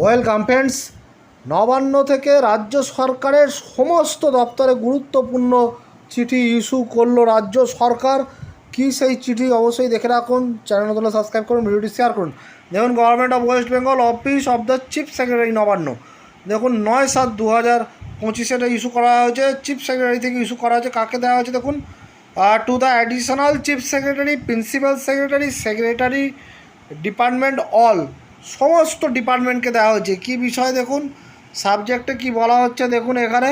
Welcome friends, Nabanna থেকে রাজ্য সরকারের সমস্ত দপ্তরে গুরুত্বপূর্ণ চিঠি ইস্যু করল রাজ্য সরকার। কি সেই চিঠি অবশ্যই দেখে রাখুন, চ্যানেল নতুন সাবস্ক্রাইব করুন, ভিডিওটি শেয়ার করুন। দেখুন government of West Bengal office of the chief secretary Nabanna. দেখুন, নয় সাত দু হাজার পঁচিশে এটা ইস্যু করা হয়েছে চিফ সেক্রেটারি থেকে ইস্যু করা হয়েছে, কাকে দেওয়া হয়েছে দেখুন? To the additional chief secretary principal secretary secretary department all সমস্ত ডিপার্টমেন্টকে দেওয়া হয়েছে। কী বিষয় দেখুন? সাবজেক্টে কি বলা হচ্ছে দেখুন এখানে।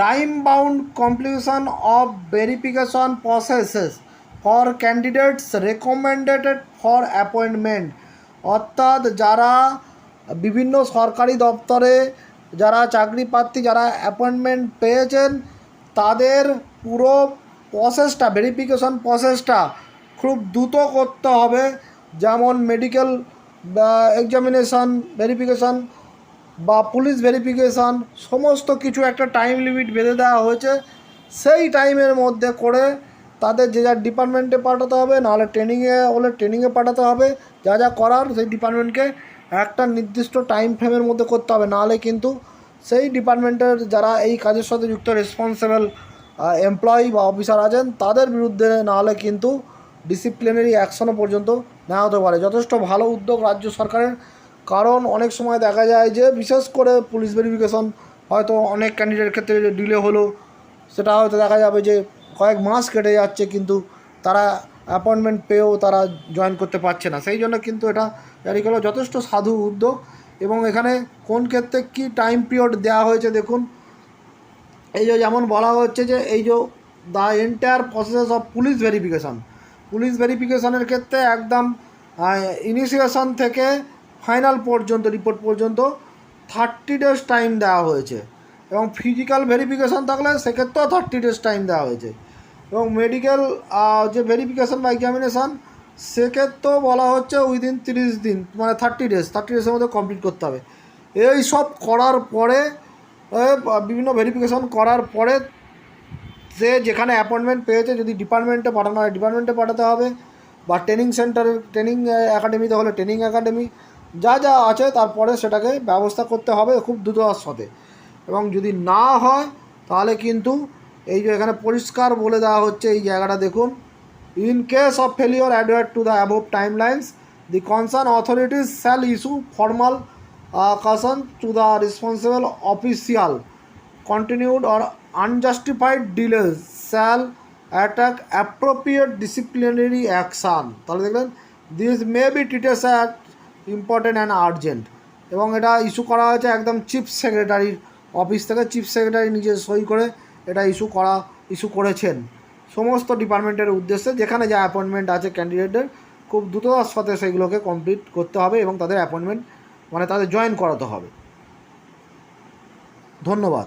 Time bound completion of verification processes for candidates recommended for appointment অর্থাৎ যারা বিভিন্ন সরকারি দপ্তরে যারা চাকরি প্রার্থী যারা অ্যাপয়েন্টমেন্ট পেয়েছেন, তাদের পুরো প্রসেসটা ভেরিফিকেশন প্রসেসটা খুব দ্রুত করতে হবে। যেমন মেডিকেল এক্সামিনেশান ভেরিফিকেশান বা পুলিশ ভেরিফিকেশান সমস্ত কিছু একটা টাইম লিমিট বেঁধে দেওয়া হয়েছে। সেই টাইমের মধ্যে করে তাদের যে যার ডিপার্টমেন্টে পাঠাতে হবে, নাহলে ট্রেনিংয়ে হলে ট্রেনিংয়ে পাঠাতে হবে। যা যা করার সেই ডিপার্টমেন্টকে একটা নির্দিষ্ট টাইম ফ্রেমের মধ্যে করতে হবে। নাহলে কিন্তু সেই ডিপার্টমেন্টের যারা এই কাজের সাথে যুক্ত রেসপন্সিবল এমপ্লয়ি বা অফিসার আছেন, তাদের বিরুদ্ধে নাহলে কিন্তু ডিসিপ্লিনারি অ্যাকশনও পর্যন্ত নেওয়া হতে পারে। যথেষ্ট ভালো উদ্যোগ রাজ্য সরকারের। কারণ অনেক সময় দেখা যায় যে, বিশেষ করে পুলিশ ভেরিফিকেশন হয়তো অনেক ক্যান্ডিডেট ক্ষেত্রে ডিলে হলো, সেটা হয়তো দেখা যাবে যে, কয়েক মাস কেটে যাচ্ছে কিন্তু তারা অ্যাপয়েন্টমেন্ট পেয়েও তারা জয়েন করতে পারছে না। সেই জন্য কিন্তু এটা জারি করল যথেষ্ট সাধু উদ্যোগ। এবং এখানে কোন ক্ষেত্রে কী টাইম পিরিয়ড দেওয়া হয়েছে দেখুন। এই যে যেমন বলা হচ্ছে যে, এই যে the entire process of police verification police ভেরিফিকেশনের ক্ষেত্রে একদম ইনিশিয়েশন থেকে ফাইনাল পর্যন্ত রিপোর্ট পর্যন্ত থার্টি ডেজ টাইম দেওয়া হয়েছে। এবং ফিজিক্যাল ভেরিফিকেশন থাকলে সেক্ষেত্রেও থার্টি ডেজ টাইম দেওয়া হয়েছে। এবং মেডিকেল যে ভেরিফিকেশন বা এক্সামিনেশান সেক্ষেত্রেও বলা হচ্ছে উইদিন তিরিশ দিন মানে থার্টি ডেজ থার্টি ডেজের মধ্যে কমপ্লিট করতে হবে। এই সব করার পরে বিভিন্ন ভেরিফিকেশন করার পরে সে যেখানে অ্যাপয়েন্টমেন্ট পেয়েছে, যদি ডিপার্টমেন্টে পাঠানো হয় ডিপার্টমেন্টে পাঠাতে হবে বা ট্রেনিং সেন্টারে ট্রেনিং একাডেমিতে হলে ট্রেনিং একাডেমি যা যা আছে তারপরে সেটাকে ব্যবস্থা করতে হবে খুব দ্রুততার সাথে। এবং যদি না হয়, তাহলে কিন্তু এই যে এখানে পরিষ্কার বলে দেওয়া হচ্ছে এই জায়গাটা দেখুন। In case of failure adhere to the above time lines the concern authorities shall issue formal caution to the responsible official continued or unjustified delays shall attack appropriate disciplinary action. তাহলে দেখলেন this may be treated at important and urgent এবং এটা issue করা হয়েছে একদম chief সেক্রেটারির office থেকে। Chief secretary নিজে সই করে এটা ইস্যু করা ইস্যু করেছেন। সমস্ত ডিপার্টমেন্টের উদ্দেশ্যে যেখানে যা অ্যাপয়েন্টমেন্ট আছে ক্যান্ডিডেটদের খুব দ্রুততার সাথে সেগুলোকে কমপ্লিট করতে হবে এবং তাদের অ্যাপয়েন্টমেন্ট মানে তাদের জয়েন করাতে হবে। ধন্যবাদ।